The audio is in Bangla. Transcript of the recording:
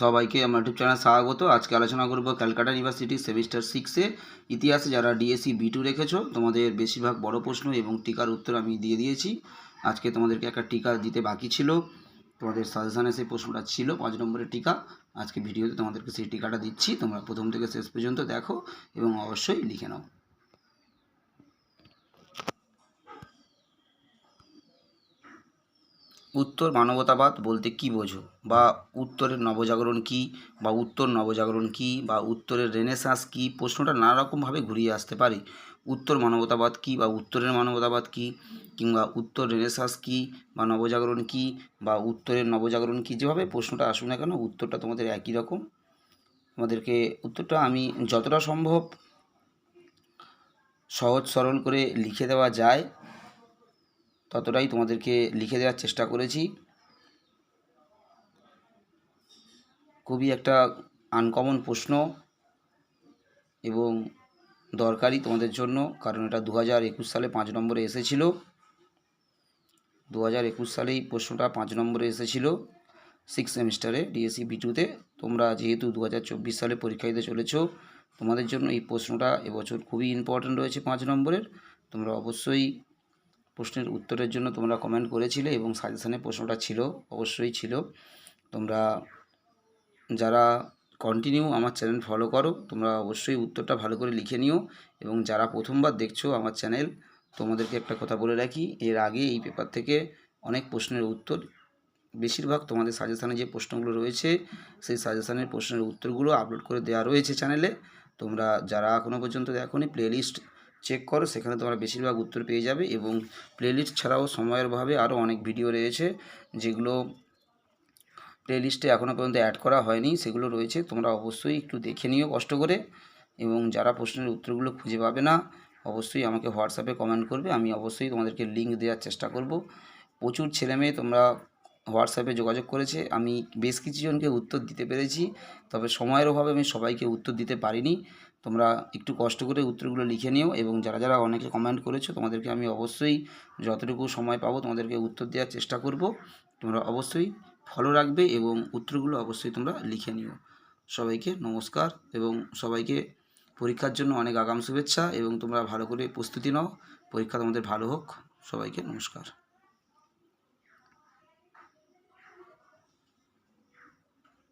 সবাইকে আমার ইউটিউব চ্যানেল স্বাগত। আজকে আলোচনা করব ক্যালকাটা ইউনিভার্সিটি সেমিস্টার সিক্সে ইতিহাসে যারা ডিএসসি বি টু রেখেছো, তোমাদের বেশিরভাগ বড় প্রশ্ন এবং টিকার উত্তর আমি দিয়ে দিয়েছি। আজকে তোমাদেরকে একটা টিকা দিতে বাকি ছিল। তোমাদের সাজেশানে সেই প্রশ্নটা ছিল, পাঁচ নম্বরের টিকা। আজকে ভিডিওতে তোমাদেরকে সেই টিকাটা দিচ্ছি। তোমরা প্রথম থেকে শেষ পর্যন্ত দেখো এবং অবশ্যই লিখে নাও। উত্তর মানবতাবাদ বলতে কি বোঝো? বা উত্তরের নবজাগরণ কি? বা উত্তর নবজাগরণ কি? বা উত্তরের রেনেসাঁস কি? প্রশ্নটা নানা রকমভাবে ঘুরিয়ে আসতে পারে। উত্তর মানবতাবাদ কি? বা উত্তরের মানবতাবাদ কি? কিংবা উত্তর রেনেসাঁস কি? বা নবজাগরণ কি? বা উত্তরের নবজাগরণ কি? যেভাবে প্রশ্নটা আসুক না কেন, উত্তরটা তোমাদের একই রকম। তোমাদেরকে উত্তরটা আমি যতটা সম্ভব সহজ সরল করে লিখে দেওয়া যায়। ততটাই তোমাদেরকে লিখে দেওয়ার চেষ্টা করেছি। খুবই একটা আনকমন প্রশ্ন এবং দরকারি তোমাদের জন্য, কারণ এটা দু একুশ সালে পাঁচ নম্বরে এসেছিল। দু হাজার একুশ সালেই প্রশ্নটা পাঁচ নম্বরে এসেছিল সিক্স সেমিস্টারে ডিএসসি বি টুতে তোমরা যেহেতু দু হাজার চব্বিশ সালে পরীক্ষা দিতে চলেছ, তোমাদের জন্য এই প্রশ্নটা এবছর খুবই ইম্পর্ট্যান্ট রয়েছে পাঁচ নম্বরের। তোমরা অবশ্যই প্রশ্নের উত্তরের জন্য তোমরা কমেন্ট করেছিলে এবং সাজেশানে প্রশ্নটা ছিল, অবশ্যই ছিল। তোমরা যারা কন্টিনিউ আমার চ্যানেল ফলো করো, তোমরা অবশ্যই উত্তরটা ভালো করে লিখে নিও এবং যারা প্রথমবার দেখছ আমার চ্যানেল তোমাদেরকে একটা কথা বলে রাখি, এর আগে এই পেপার থেকে অনেক প্রশ্নের উত্তর, বেশিরভাগ তোমাদের সাজেশানে যে প্রশ্নগুলো রয়েছে, সেই সাজেশানের প্রশ্নের উত্তরগুলো আপলোড করে দেওয়া রয়েছে চ্যানেলে তোমরা যারা এখনও পর্যন্ত দেখোনি প্লেলিস্ট চেক করো, সেখানে তোমরা বেশিরভাগ উত্তর পেয়ে যাবে এবং প্লেলিস্ট ছাড়াও সময়ের অভাবে আরও অনেক ভিডিও রয়েছে যেগুলো প্লেলিস্টে এখনও পর্যন্ত অ্যাড করা হয়নি, সেগুলো রয়েছে। তোমরা অবশ্যই একটু দেখে নিও কষ্ট করে এবং যারা প্রশ্নের উত্তরগুলো খুঁজে পাবে না, অবশ্যই আমাকে হোয়াটসঅ্যাপে কমেন্ট করবে। আমি অবশ্যই তোমাদেরকে লিঙ্ক দেওয়ার চেষ্টা করব। প্রচুর ছেলেমেয়ে তোমরা হোয়াটসঅ্যাপে যোগাযোগ করেছে। আমি বেশ কিছুজনকে উত্তর দিতে পেরেছি, তবে সময়ের অভাবে আমি সবাইকে উত্তর দিতে পারিনি। তোমরা একটু কষ্ট করে উত্তরগুলো লিখে নিও এবং যারা যারা অনেকে কমেন্ট করেছ, তোমাদেরকে আমি অবশ্যই যতটুকু সময় পাবো তোমাদেরকে উত্তর দেওয়ার চেষ্টা করব। তোমরা অবশ্যই ফলো রাখবে এবং উত্তরগুলো অবশ্যই তোমরা লিখে নিও। সবাইকে নমস্কার এবং সবাইকে পরীক্ষার জন্য অনেক আগাম শুভেচ্ছা এবং তোমরা ভালো করে প্রস্তুতি নাও। পরীক্ষা তোমাদের ভালো হোক। সবাইকে নমস্কার।